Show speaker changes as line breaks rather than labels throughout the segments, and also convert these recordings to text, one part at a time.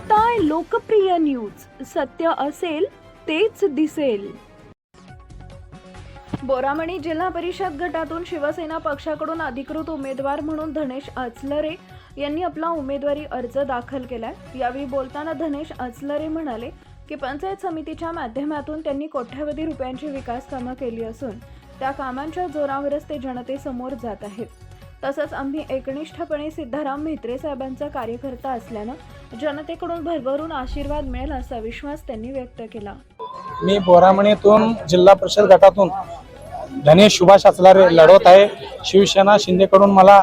काय लोकप्रिय न्यूज. सत्य असेल तेच दिसेल. बोरामणी जिल्हा परिषद गटातून शिवसेना पक्षाकडून अधिकृत उमेदवार म्हणून धनेश अचलरे यांनी आपला उमेदवारी अर्ज दाखल केलाय. यावेळी बोलताना धनेश अचलरे म्हणाले की पंचायत समितीच्या माध्यमातून त्यांनी कोट्यवधी रुपयांची विकास कामं केली असून त्या कामांच्या जोरावरच ते जनतेसमोर जात आहेत. तसंच आम्ही एकनिष्ठपणे सिद्धाराम म्हेत्रे साहेबांचा कार्यकर्ता असल्यानं जनतेकडून भरभरून आशीर्वाद मिळेल असा विश्वास त्यांनी व्यक्त केला.
मी बोरामणीतून जिल्हा परिषद गटातून धनेश सुभाष आचलारे लढवत आहे. शिवसेना शिंदेकडून मला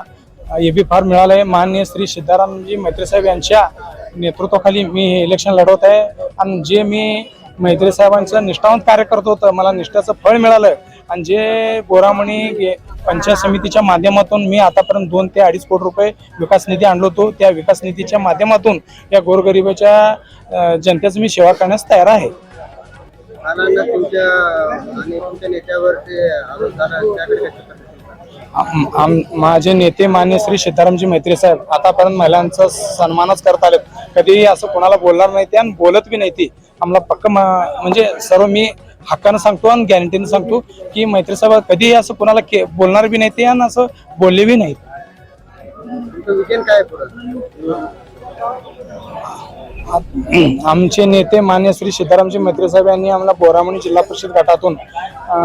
एबी फार मिळालं आहे माननीय श्री सिद्धारामजी मैत्रीसाहेब यांच्या नेतृत्वाखाली मी हे इलेक्शन लढवत आहे. आणि जे मी मैत्री साहेबांचं निष्ठावंत कार्य करत होतं मला निष्ठाचं फळ मिळालं. आणि जे बोरामणी हे पंचायत समितीच्या माध्यमातून मी आतापर्यंत दोन ते अडीच कोटी रुपये विकास निधी आणलो होतो. त्या विकास निधीच्या माध्यमातून या गोरगरिबाच्या जनतेची मी सेवा करण्यास तयार आहे. माझे नेते मान्य श्री सीतारामजी मैत्री साहेब आतापर्यंत महिलांचा सन्मानच करत आलेत. कधीही असं कोणाला बोलणार नाही ते आणि बोलत बी नाही ती. आम्हाला पक्क म्हणजे सर्व मी हक्कानं सांगतो आणि गॅरंटीनं सांगतो की मैत्री साहेब कधीही असं कोणाला के- बोलणार बी नाही ते आणि असं बोलले बी नाहीत. आमचे नेते मान्य श्री सीतारामजी मैत्री साहेब यांनी आम्हाला बोरामणी जिल्हा परिषद गटातून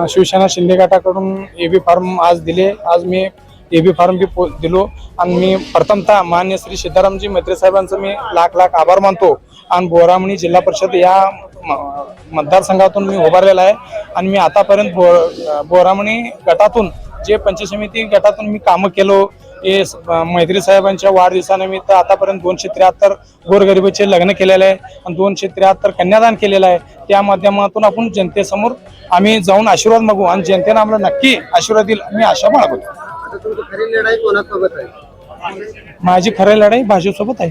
शिवसेना शिंदे गटाकडून बी फॉर्म आज दिले. आज मी ए बी फॉर्म बी पो- दिलो. आणि मी प्रथमतः मान्य श्री सीतारामजी मैत्री साहेबांचं मी लाख लाख आभार मानतो. आणि बोरामणी जिल्हा परिषद या मतदारसंघातून मी उभारलेला आहे आणि मी आतापर्यंत बो बोरामणी गटातून जे पंचायत समिती गटातून मी कामं केलो हे मैत्री साहेबांच्या वाढदिवसानिमित्त आतापर्यंत दोनशे त्र्याहत्तर गोरगरिबाचे लग्न केलेलं आहे आणि दोनशे त्र्याहत्तर कन्यादान केलेलं आहे. त्या माध्यमातून आपण जनतेसमोर आम्ही जाऊन आशीर्वाद मागू आणि जनतेनं आम्हाला नक्की आशीर्वाद देईल मी आशा बाळगतो
आता तुमची खरी लढाई कोणासोबत आहे?
माझी खरी लढाई भाजपसोबत आहे.